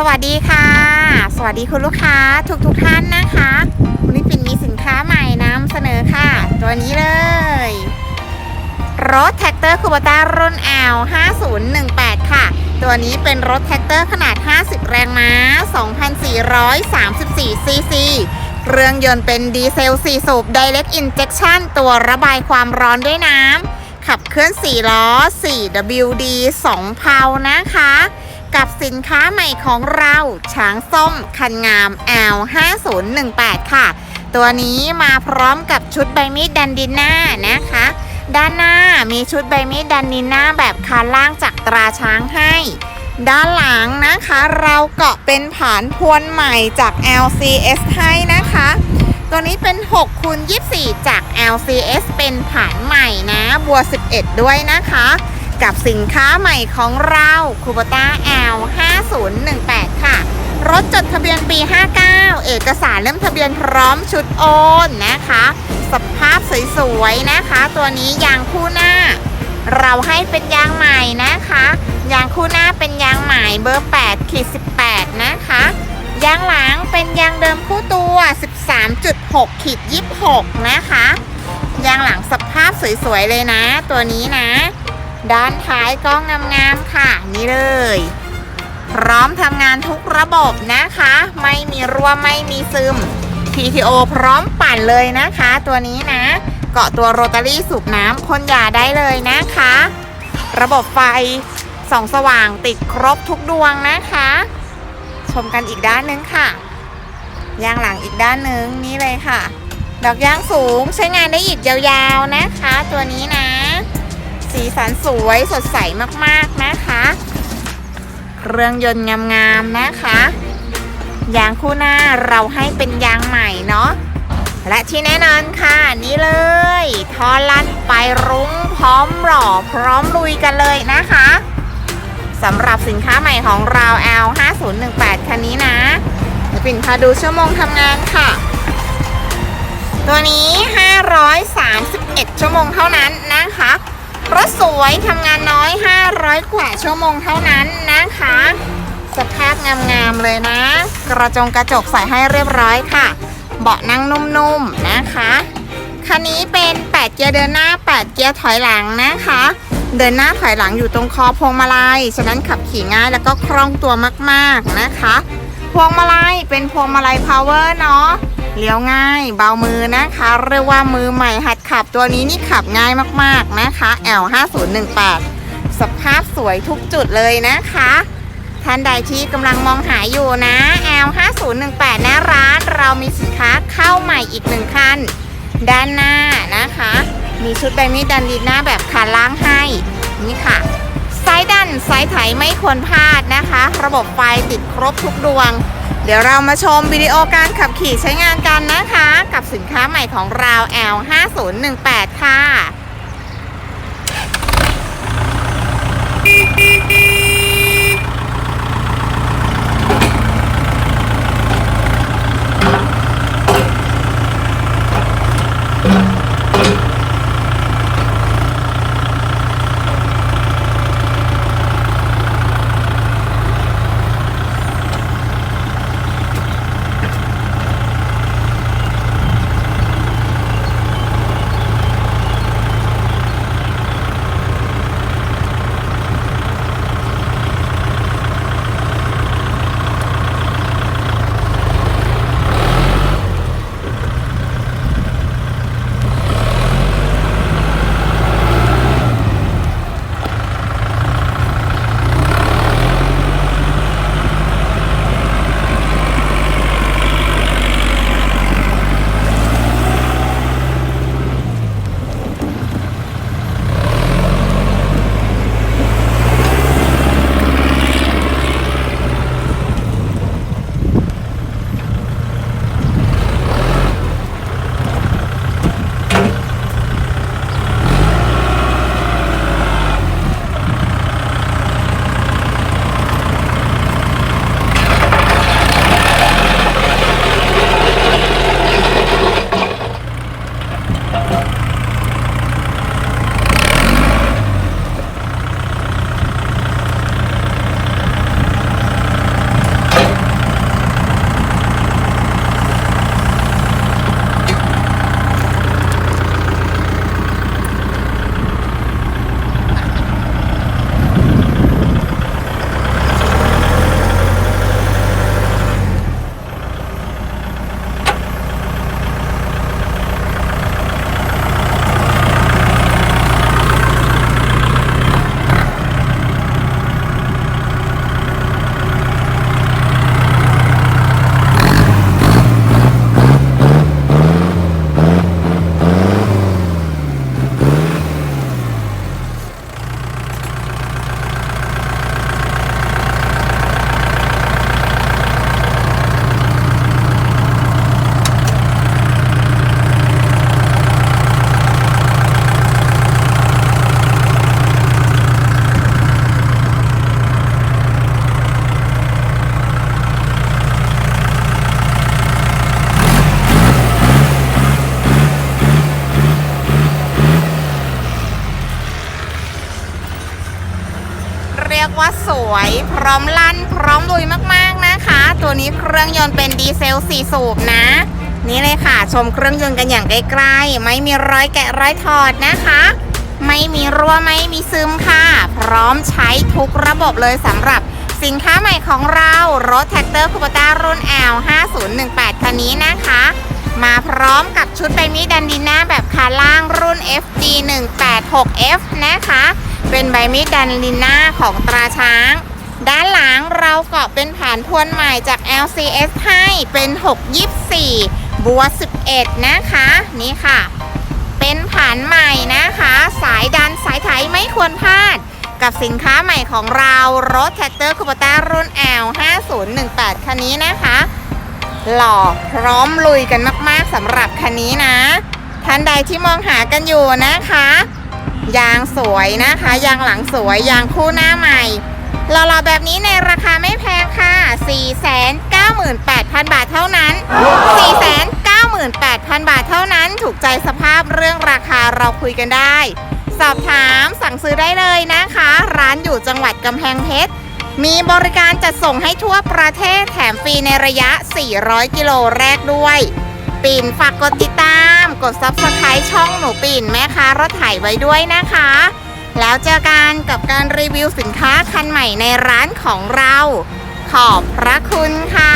สวัสดีค่ะ สวัสดีคุณลูกค้าทุกทุกท่านนะคะ วันนี้ปิ่นมีสินค้าใหม่นำเสนอค่ะ ตัวนี้เลย รถแท็กเตอร์คูบต้ารุ่น L 5018 ค่ะ ตัวนี้เป็นรถแท็กเตอร์ขนาด 50 แรงม้า 2,434 ซีซีเครื่องยนต์เป็นดีเซล 4 สูบ Direct Injection ตัวระบายความร้อนด้วยน้ำขับเคลื่อน 4 ล้อ 4WD 2เพานะคะ สินค้าใหม่ของเราช้างส้มคันงาม L 5018 ค่ะ ตัวนี้มาพร้อมกับชุดใบมีดดันดินหน้านะคะ ด้านหน้ามีชุดใบมีดดันดินหน้าแบบคานล่างจากตราช้างให้ ด้านหลังนะคะเราเกาะเป็นผานพวนใหม่จาก LCS ให้นะคะตัวนี้เป็น6คูณ24 จาก LCS เป็นผานใหม่นะ บัว 11 ด้วยนะคะ กับสินค้าใหม่ของเราคูปต้า L 5018 ค่ะ รถจดทะเบียนปี 59 เอกสารเล่มทะเบียนพร้อมชุดโอนนะคะ สภาพสวยๆนะคะ ตัวนี้ยางคู่หน้า เราให้เป็นยางใหม่นะคะ ยางคู่หน้าเป็นยางใหม่เบอร์8ขีด18 นะคะ ยางหลังเป็นยางเดิมคู่ตัว 13.6ขีด26 นะคะ ยางหลังสภาพสวยๆเลยนะ ตัวนี้นะ ด้านท้ายก็งงามๆค่ะ นี่เลย พร้อมทำงานทุกระบบนะคะ ไม่มีรั่วไม่มีซึม PTO พร้อมปั่นเลยนะคะ ตัวนี้นะ เกาะตัวโรตารี่สูบน้ำพ่นยาได้เลยนะคะ ระบบไฟส่องสว่างติดครบทุกดวงนะคะ ชมกันอีกด้านนึงค่ะ ยางหลังอีกด้านนึงนี่เลยค่ะ ดอกยางสูงใช้งานได้อีกยาวๆนะคะ ตัวนี้นะ สีสันสวยสดใสมากๆนะคะ เครื่องยนต์งามๆนะคะ ยางคู่หน้าเราให้เป็นยางใหม่เนาะและที่แน่นอนค่ะนี่เลยทอลันไปรุ้งพร้อมหล่อพร้อมลุยกันเลยนะคะสำหรับสินค้าใหม่ของเรา L 5018 คันนี้นะเดี๋ยวปิ่นพาดูชั่วโมงทำงานค่ะ ตัวนี้ วยทำงานน้อย 500 กว่าชั่วโมงเท่านั้นนะคะ สภาพงามๆเลยนะ กระจงกระจกใส่ให้เรียบร้อยค่ะ เบาะนั่งนุ่มๆนะคะคันนี้เป็น 8 เกียร์เดินหน้า 8 เกียร์ถอยหลังนะคะ เดินหน้าถอยหลังอยู่ตรงคอพวงมาลัย ฉะนั้นขับขี่ง่ายแล้วก็คล่องตัวมากๆนะคะ พวงมาลัยเป็นพวงมาลัยพาวเวอร์เนาะ เลี้ยวง่าย เบามือนะคะ เรียกว่ามือใหม่หัดขับตัวนี้นี่ขับง่ายมากๆนะคะ L 5018 สภาพสวยทุกจุดเลยนะคะท่านใดที่กำลังมองหาอยู่นะ L 5018หน้าร้านเรามีสินค้าเข้าใหม่อีกหนึ่งคัน ด้านหน้านะคะ มีชุดใบมีดดันดินหน้าแบบคานล่างให้ นี่ค่ะายดันสายไถไม่ควรพลาดนะคะ ระบบไฟติดครบทุกดวง เดี๋ยวเรามาชมวิดีโอการขับขี่ใช้งานกันนะคะ กับสินค้าใหม่ของเรา L 5018 ค่ะ ว่าสวย พร้อมลั่น พร้อมลุยมากๆนะคะ ตัวนี้เครื่องยนต์เป็นดีเซล 4 สูบนะ นี่เลยค่ะ ชมเครื่องยนต์กันอย่างใกล้ๆไม่มีรอยแกะรอยถอดนะคะ ไม่มีรั่วไม่มีซึมค่ะ พร้อมใช้ทุกระบบเลยสำหรับสินค้าใหม่ของเรา รถแท็กเตอร์คูปต้ารุ่น L 5018คันนี้นะคะ มาพร้อมกับชุดใบมีดดันดิน่าแบบคาล่างรุ่น FD 186F นะคะ เป็นใบมีดดันดิน่าของตราช้าง ด้านหลังเราเกาะเป็นผ่านทวนใหม่จาก LCS ให้เป็น 624 บัว 11 นะคะ นี่ค่ะ เป็นผ่านใหม่นะคะ สายดันสายไถไม่ควรพลาด กับสินค้าใหม่ของเรารถแท็กเตอร์คูปต้ารุ่น L 5018 คันนี้นะคะ หล่อพร้อมลุยกันมาก ๆสำหรับคันนี้นะ ท่านใดที่มองหากันอยู่นะคะ ยางสวยนะคะ ยางหลังสวย ยางคู่หน้าใหม่หล่อๆแบบนี้ในราคาไม่แพงค่ะ 498,000 บาทเท่านั้น 498,000 บาทเท่านั้น ถูกใจสภาพเรื่องราคาเราคุยกันได้ สอบถามสั่งซื้อได้เลยนะคะ ร้านอยู่จังหวัดกำแพงเพชร มีบริการจัดส่งให้ทั่วประเทศแถมฟรีในระยะ 400 กิโลแรกด้วย ปิ่นฝากกดติดตาม กด Subscribe ช่องหนูปิ่นแม่ค้ารถไถไว้ด้วยนะคะ แล้วเจอกันกับการรีวิวสินค้าคันใหม่ในร้านของเรา ขอบพระคุณค่ะ